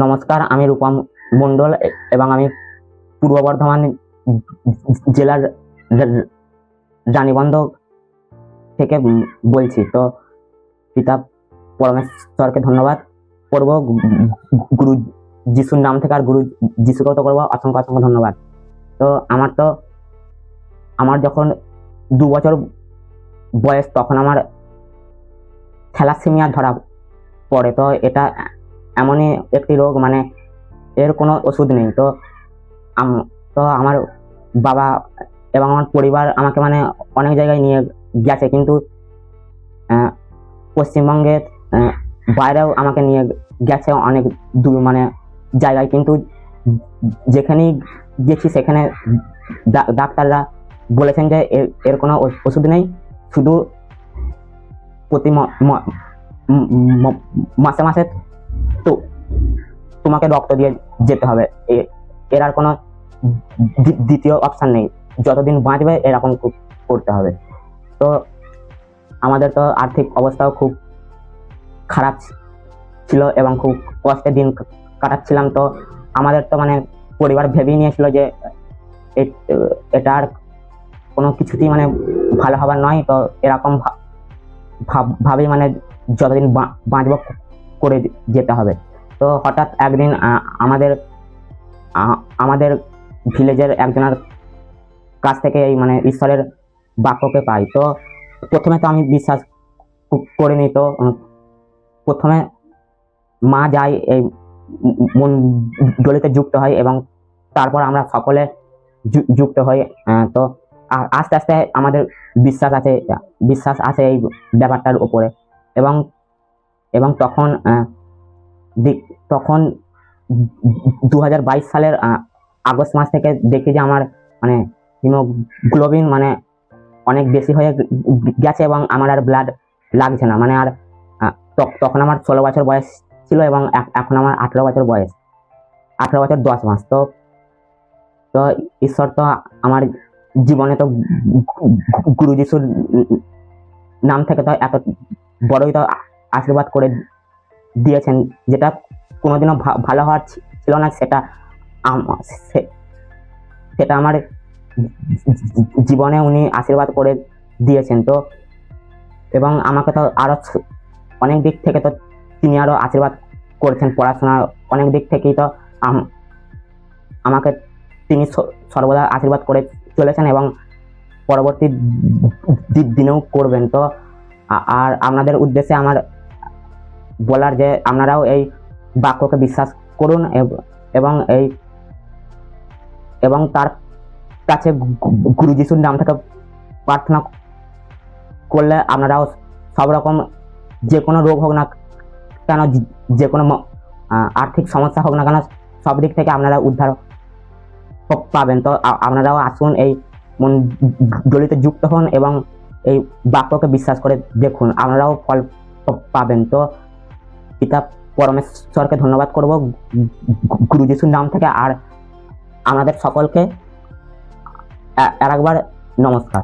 নমস্কার, আমি রূপম মণ্ডল এবং আমি পূর্ব বর্ধমান জেলার রানীবন্ধ থেকে বলছি। তো পিতা পরমেশ্বরকে ধন্যবাদ করব। গুরু যিশুর নাম থেকে আর গুরু যিশুকেও তো করব? অসংখ্য অসংখ্য ধন্যবাদ। তো আমার তো, আমার যখন দু বছর বয়স তখন আমার থ্যালাসেমিয়া ধরা পড়ে। তো এটা এমনই একটি রোগ মানে এর কোনো ওষুধ নেই। তো তো আমার বাবা এবং আমার পরিবার আমাকে মানে অনেক জায়গায় নিয়ে গেছে, কিন্তু পশ্চিমবঙ্গের বাইরেও আমাকে নিয়ে গেছে অনেক দূর মানে জায়গায়। কিন্তু যেখানেই গেছি সেখানে ডাক্তাররা বলেছেন যে এর এর কোনো ওষুধ নেই। শুধু প্রতি মাসে মাসে তো তোমাকে রক্ত দিয়ে যেতে হবে। এর আর কোনো দ্বিতীয় অপশান নেই। যতদিন বাঁচবে, এরকম করতে হবে। তো আমাদের তো আর্থিক অবস্থাও খুব খারাপ ছিল এবং খুব কষ্টে দিন কাটাচ্ছিলাম। তো আমাদের তো মানে পরিবার ভেবেই নিয়েছিল যে এটা আর কোনো কিছুতেই মানে ভালো হবার নয়। তো এরকম ভাবেই মানে যতদিন বাঁচবো করে যেতে হবে। তো হঠাৎ একদিন আমাদের আমাদের ভিলেজের একজনের কাছ থেকে এই মানে ঈশ্বরের বাক্যকে পাই। তো প্রথমে তো আমি বিশ্বাস করিনি। তো প্রথমে মা যায় এই মন্ডলিতে যুক্ত হয় এবং তারপর আমরা সকলে যুক্ত হই তো আস্তে আস্তে আমাদের বিশ্বাস আছে বিশ্বাস আছে এই ব্যাপারটার উপরে। এবং এবং তখন তখন দু হাজার বাইশ সালের আগস্ট মাস থেকে দেখি যে আমার মানে হিমোগ্লোবিন মানে অনেক বেশি হয়ে গেছে এবং আমার আর ব্লাড লাগছে না। মানে আর তখন আমার ষোলো বছর বয়স ছিল এবং এখন আমার আঠেরো বছর বয়স। আঠেরো বছর দশ মাস। তো তো ঈশ্বর তো আমার জীবনে তো গুরু যিশুর নাম থেকে তো এত বড়ই তো আশীর্বাদ করে দিয়েছেন, যেটা কোনোদিনও ভালো হওয়ার ছিল না, সেটা সেটা আমার জীবনে উনি আশীর্বাদ করে দিয়েছেন। তো, এবং আমাকে তো আরও অনেক দিক থেকে তো তিনি আরও আশীর্বাদ করেছেন, পড়াশোনার অনেক দিক থেকেই তো আম- আমাকে তিনি সর্বদা আশীর্বাদ করে চলেছেন এবং পরবর্তী দিনেও করবেন। তো আর আপনাদের উদ্দেশ্যে আমার বলার যে আপনারাও এই বাক্যকে বিশ্বাস করুন এবং এই, এবং তার কাছে গুরু যিশুর নাম থেকে প্রার্থনা করলে আপনারাও সব রকম যে কোনো রোগ হোক না কেন, যে- কোনো আর্থিক সমস্যা হোক না কেন সব দিক থেকে আপনারা উদ্ধার পাবেন। তো আপনারাও আসুন এই মন্ডলিতে যুক্ত হন এবং এই বাক্যকে বিশ্বাস করে দেখুন। আপনারাও ফল পাবেন। তো পিতা পরমেশ্বরকে ধন্যবাদ করব। গুরু যিশুর নাম থেকে আর আমাদের সকলকে আর একবার নমস্কার।